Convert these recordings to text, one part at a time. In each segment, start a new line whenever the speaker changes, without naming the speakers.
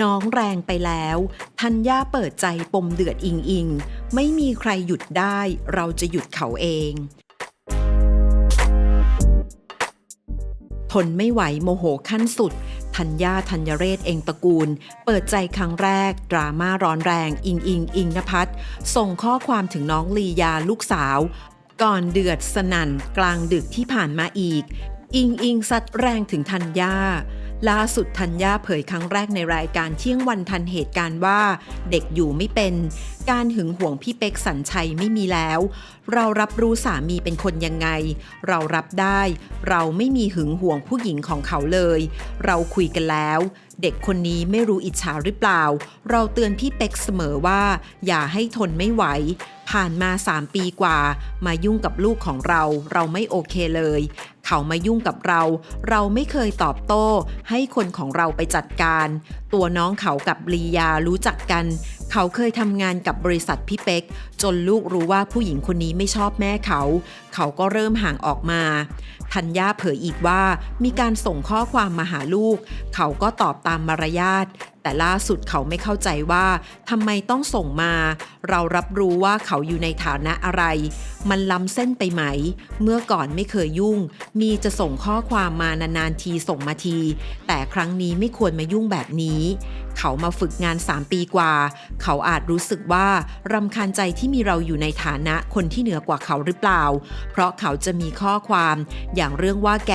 น้องแรงไปแล้วธัญญาเปิดใจปมเดือดอิงอิง ไม่มีใครหยุดได้ เราจะหยุดเขาเอง ทนไม่ไหวโมโหขั้นสุด ธัญญาธัญเรศเองตระกูล เปิดใจครั้งแรก ดราม่าร้อนแรง อิงอิง อิงนภัทรส่งข้อความถึงน้องลียาลูกสาว ก่อนเดือดสนั่นกลางดึกที่ผ่านมาอีก อิงอิงซัดแรงถึงธัญญา ล่าสุดธัญญาเผยครั้งแรกในรายการเที่ยงวันทันเหตุการณ์ว่า เด็กอยู่ไม่เป็น การหึงหวงพี่เป๊กสัญชัยไม่มีแล้ว เรารับรู้สามีเป็นคนยังไง เรารับได้ เราไม่มีหึงหวงผู้หญิงของเขาเลย เราคุยกันแล้ว เด็กคนนี้ไม่รู้อิจฉาหรือเปล่า เราเตือนพี่เป็กเสมอว่า อย่าให้ทนไม่ไหว ผ่านมา 3 ปีกว่า มายุ่งกับลูกของเรา เราไม่โอเคเลย เขามายุ่งกับเรา เราไม่เคยตอบโต้ ให้คนของเราไปจัดการ ตัวน้องเขากับลียารู้จักกัน เขาเคยทำงานกับบริษัทพี่เป็ก จนลูกรู้ว่าผู้หญิงคนนี้ไม่ชอบแม่เขา เขาก็เริ่มห่างออกมาธัญญาเผยอีกว่ามีการส่งข้อความมาหาลูก เขาก็ตอบตามมารยาท แต่ล่าสุดเขาไม่เข้าใจว่าทำไมต้องส่งมา เรารับรู้ว่าเขาอยู่ในฐานะอะไร มันล้ำเส้นไปไหม เมื่อก่อนไม่เคยยุ่ง มีจะส่งข้อความมานานๆทีส่งมาที แต่ครั้งนี้ไม่ควรมายุ่งแบบนี้ เขามาฝึกงาน 3 ปีกว่า เขาอาจรู้สึกว่ารำคาญใจที่มีเราอยู่ในฐานะคนที่เหนือกว่าเขาหรือเปล่า เพราะเขาจะมีข้อความ อย่างเรื่องว่าแก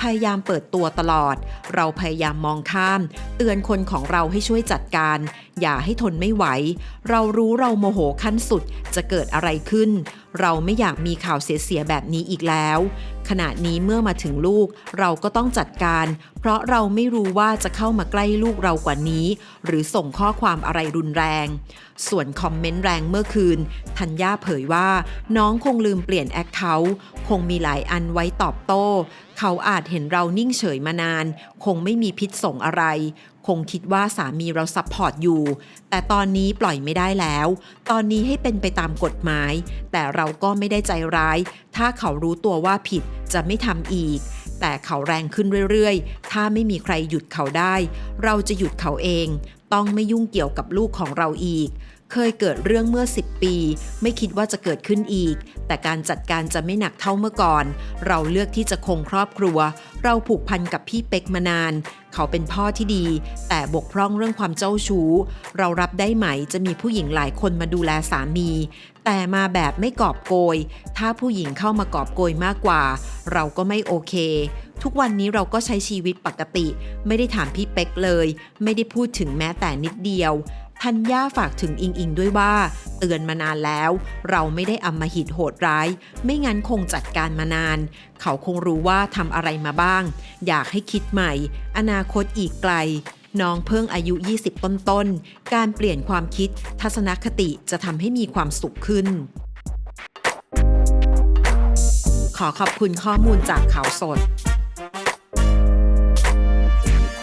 พยายามเปิดตัวตลอด เราพยายามมองข้าม เตือนคนของเราให้ช่วยจัดการ อย่าให้ทนไม่ไหว เรารู้เราโมโหขั้นสุดจะเกิดอะไรขึ้น เราไม่อยากมีข่าวเสียๆแบบนี้อีกแล้ว ขณะนี้เมื่อมาถึงลูก เราก็ต้องจัดการ เพราะเราไม่รู้ว่าจะเข้ามาใกล้ลูกเรากว่านี้ หรือส่งข้อความอะไรรุนแรง ส่วนคอมเมนต์แรงเมื่อคืนธัญญาเผยว่า น้องคงลืมเปลี่ยนแอคเคาท์ คงมีหลายอันไว้ตอบโต้ เขาอาจเห็นเรานิ่งเฉยมานาน คงไม่มีพิษส่งอะไร คงคิดว่าสามีเราซัพพอร์ตอยู่ แต่ตอนนี้ปล่อยไม่ได้แล้ว ตอนนี้ให้เป็นไปตามกฎหมาย แต่เราก็ไม่ได้ใจร้าย ถ้าเขารู้ตัวว่าผิดจะไม่ทำอีกแต่เขาแรงขึ้นเรื่อยๆ ถ้าไม่มีใครหยุดเขาได้ เราจะหยุดเขาเอง ต้องไม่ยุ่งเกี่ยวกับลูกของเราอีก เคยเกิดเรื่องเมื่อ 10 ปี ไม่คิดว่าจะเกิดขึ้นอีก แต่การจัดการจะไม่หนักเท่าเมื่อก่อน เราเลือกที่จะคงครอบครัว เราผูกพันกับพี่เป็กมานาน เขาเป็นพ่อที่ดี แต่บกพร่องเรื่องความเจ้าชู้ เรารับได้ไหมจะมีผู้หญิงหลายคนมาดูแลสามี แต่มาแบบไม่กอบโกย ถ้าผู้หญิงเข้ามากอบโกยมากกว่า เราก็ไม่โอเค ทุกวันนี้เราก็ใช้ชีวิตปกติ ไม่ได้ถามพี่เป็กเลย ไม่ได้พูดถึงแม้แต่นิดเดียวธัญญาฝากถึงอิงอิงด้วยว่า เตือนมานานแล้ว เราไม่ได้อำมหิตโหดร้าย ไม่งั้นคงจัดการมานาน เขาคงรู้ว่าทำอะไรมาบ้าง อยากให้คิดใหม่ อนาคตอีกไกล น้องเพิ่งอายุ 20 ต้นๆ การเปลี่ยนความคิดทัศนคติจะทำให้มีความสุขขึ้น ขอขอบคุณข้อมูลจากข่าวสด